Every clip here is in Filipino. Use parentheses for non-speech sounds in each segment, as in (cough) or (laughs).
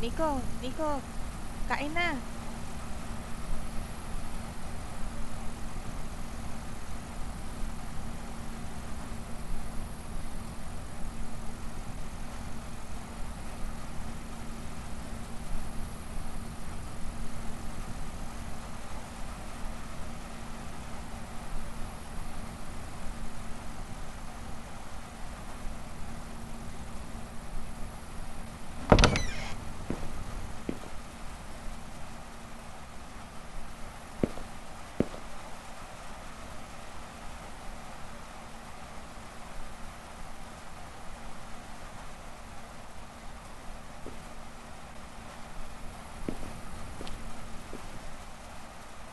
Nico, Nico, kain na.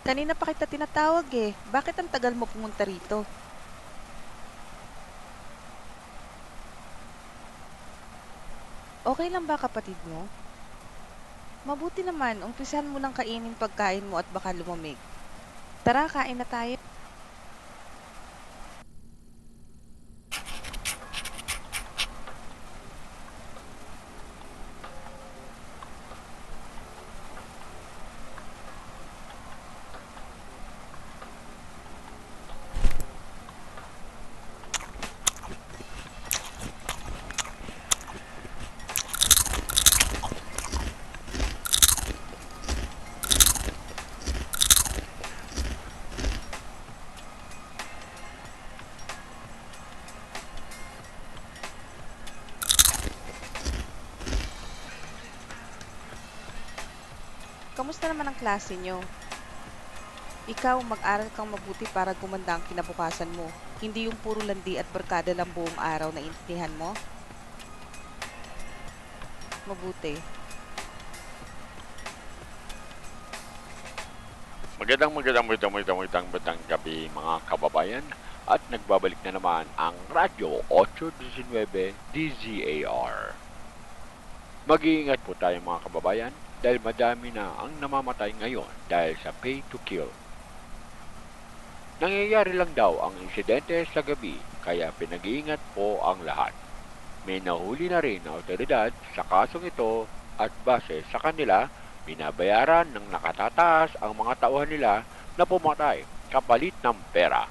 Kanina pa kita tinatawag eh. Bakit ang tagal mo pumunta rito? Okay lang ba kapatid mo? Mabuti naman, umpisahan mo lang kainin pagkain mo at baka lumamig. Tara, kain na tayo. Kamusta naman ang klase nyo? Ikaw, mag-aral kang mabuti para gumanda ang kinabukasan mo. Hindi yung puro landi at barkada lang buong araw na intindihan mo. Mabuti. Magandang magandang magandang magandang magandang magandang gabi mga kababayan at nagbabalik na naman ang Radyo 819 DZAR. Mag-iingat po tayo mga kababayan dahil madami na ang namamatay ngayon dahil sa pay to kill. Nangyayari lang daw ang insidente sa gabi kaya pinag-iingat po ang lahat. May nahuli na rin na otoridad sa kasong ito at base sa kanila binabayaran ng nakatataas ang mga tauhan nila na pumatay kapalit ng pera.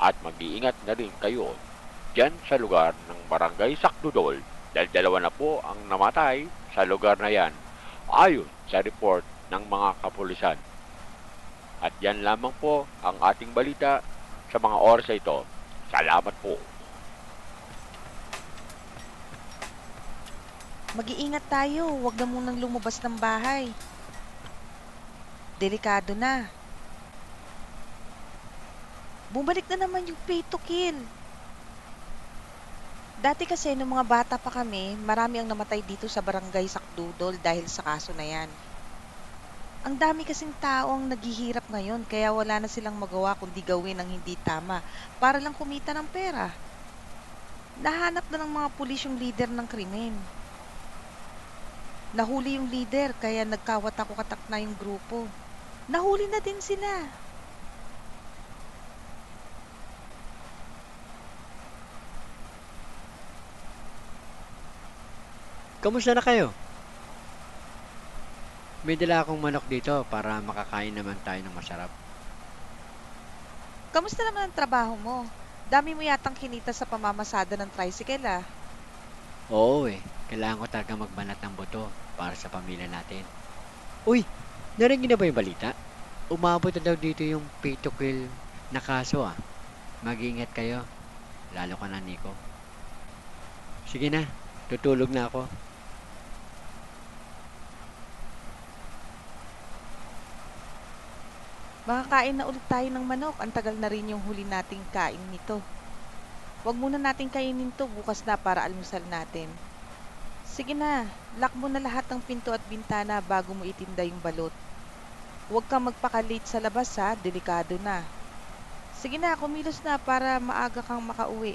At mag-iingat na rin kayo dyan sa lugar ng Barangay Sakdudol dahil dalawa na po ang namatay sa lugar na yan ayon sa report ng mga kapulisan. At yan lamang po ang ating balita sa mga oras na ito. Salamat po. Mag-iingat tayo. Huwag na munang lumabas ng bahay. Delikado na. Bumalik na naman yung pay to kill. Dati kasi nung mga bata pa kami, marami ang namatay dito sa barangay Sakdudol dahil sa kaso na yan. Ang dami kasing tao ang naghihirap ngayon kaya wala na silang magawa kundi gawin ang hindi tama para lang kumita ng pera. Nahanap na ng mga pulis yung leader ng krimen. Nahuli yung leader kaya nagkawatak-watak na yung grupo. Nahuli na din sila. Kamusta na kayo? May dala akong manok dito para makakain naman tayo ng masarap. Kamusta naman ang trabaho mo? Dami mo yatang kinita sa pamamasada ng tricycle ah. Oo eh, kailangan ko talaga magbanat ng buto para sa pamilya natin. Uy, narinig na ba yung balita? Umabot na daw dito yung pay to kill na kaso ah. Mag-ingat kayo, lalo ka na Nico. Sige na, tutulog na ako. Makakain na ulit tayo ng manok. Ang tagal na rin yung huli nating kain nito. Huwag muna nating kainin to bukas na para almusal natin. Sige na, lock mo na lahat ng pinto at bintana bago mo itinda yung balot. Huwag kang magpakalate sa labas ha, delikado na. Sige na, kumilos na para maaga kang makauwi.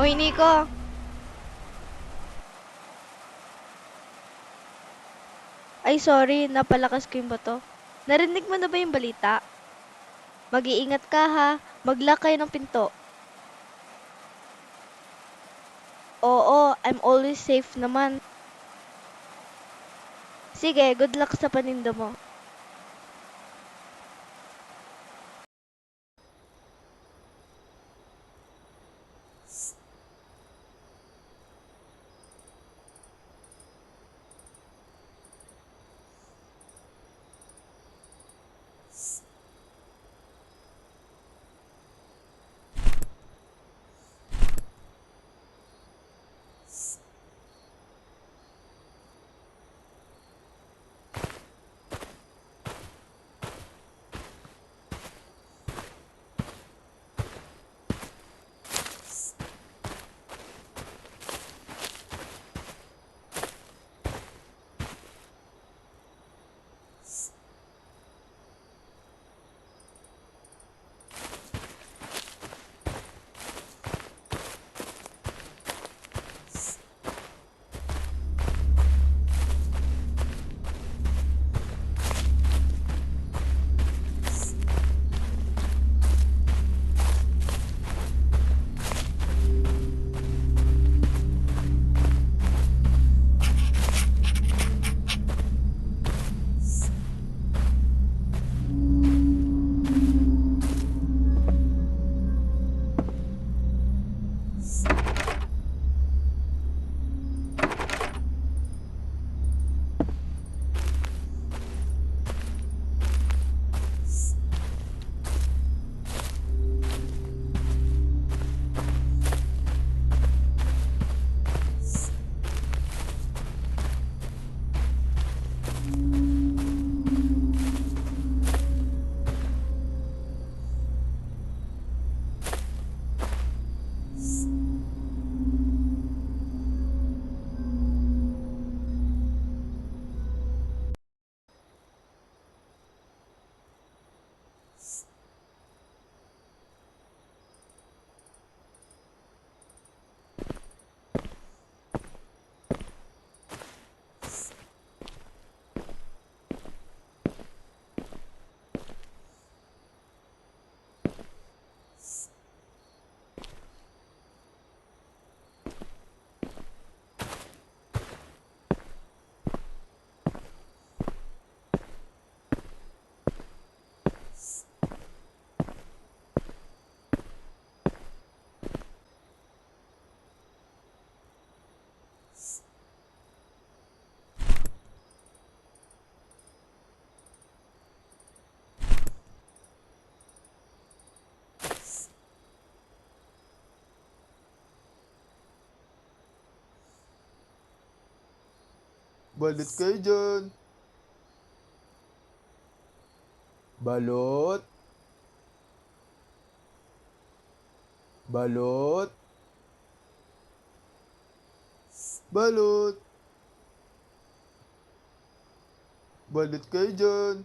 Hoy, Nico! Ay, sorry, napalakas ko yung bato. Narinig mo na ba yung balita? Mag-iingat ka ha, mag-lock kayo ng pinto. Oo, I'm always safe naman. Sige, good luck sa paninda mo. Balot kayo dyan. Balot. Balot. Balot. Balot kayo dyan.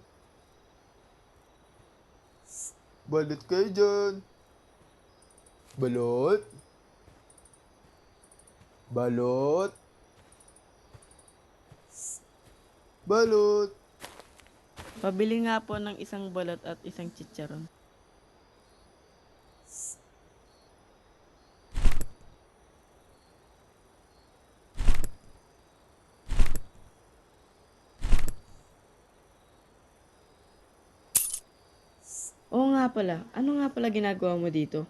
Balot kayo dyan. Balot. Balot. Balot. Pabili nga po ng isang balot at isang chicharon. Oo nga pala. Ano nga pala ginagawa mo dito?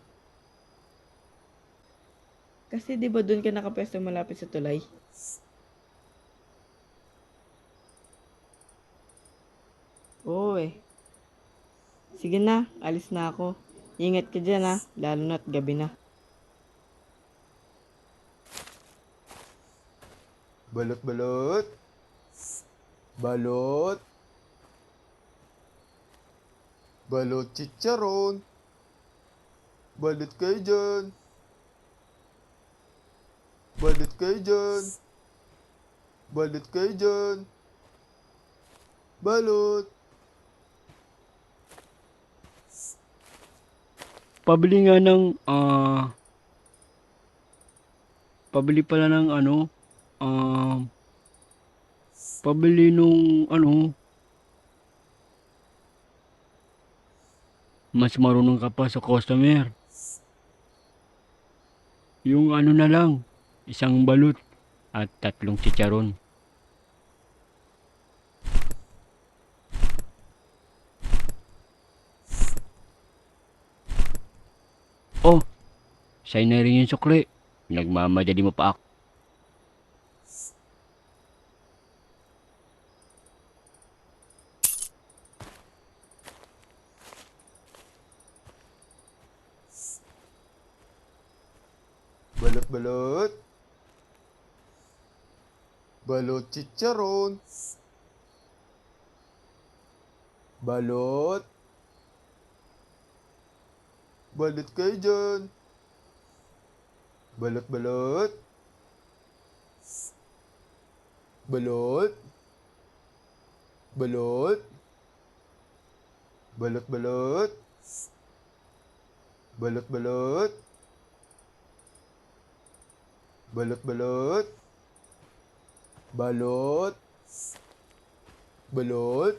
Kasi di ba doon ka nakapwesto malapit sa tulay? Oo eh. Sige na, alis na ako. Ingat ka dyan ha, lalo na't gabi na. Balot, balot. Balot. Balot chicharon. Balot kayo dyan. Balot kayo dyan. Balot kayo dyan. Balot. Pabili nga ng, ah, pabili pala ng ano, um, pabili nung ano, mas marunong ka pa sa customer. Yung ano na lang, isang balut at tatlong chicharon. Sa'yo na rin yung sukli. Nagmamadali mo pa ako. Balot balot. Balot chicharon. Balot. Balot kayo dyan. Balot balot. Balot. Balot. Balot balot. Balot balot. Balot balot. Balot. Balot.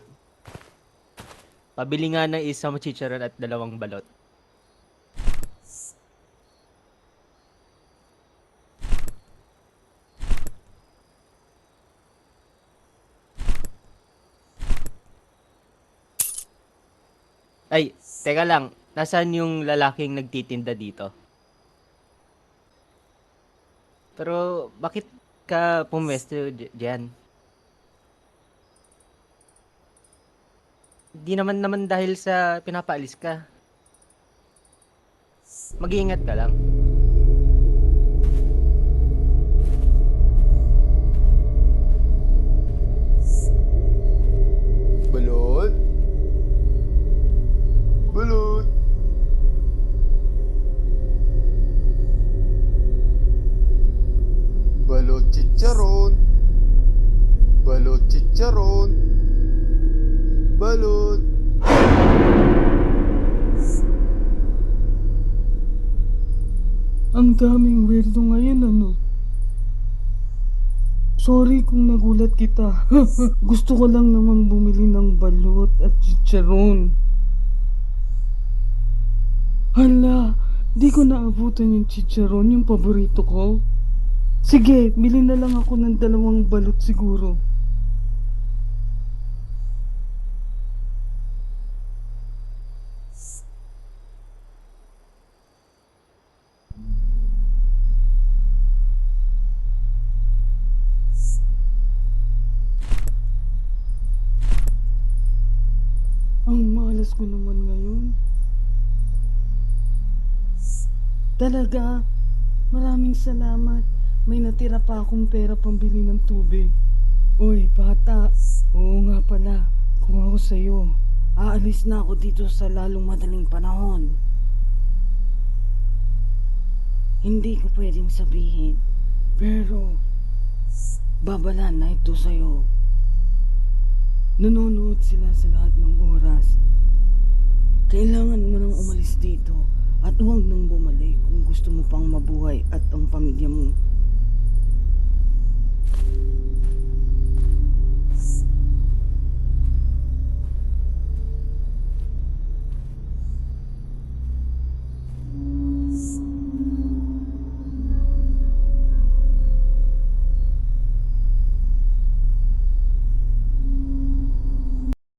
Pabili nga ng isang chicharon at dalawang balot. Ay, teka lang. Nasaan yung lalaking nagtitinda dito? Pero, bakit ka pumwesto d- dyan? Di naman naman dahil sa pinapaalis ka. Mag-iingat ka lang. Ang daming weirdo ngayon ano. Sorry kung nagulat kita. (laughs) Gusto ko lang naman bumili ng balot at chicharon. Hala, di ko naabutan yung chicharon, yung paborito ko. Sige, bili na lang ako ng dalawang balot siguro. Ang malas ko naman ngayon. Talaga, maraming salamat. May natira pa akong pera pambili ng tubig. Uy, bata. Oo nga pala. Kung ako sa'yo, aalis na ako dito sa lalong madaling panahon. Hindi ko pwedeng sabihin. Pero, babalan na ito sa'yo. Nanonood sila sa lahat ng oras. Kailangan mo nang umalis dito at huwag nang bumalik kung gusto mo pang mabuhay at ang pamilya mo.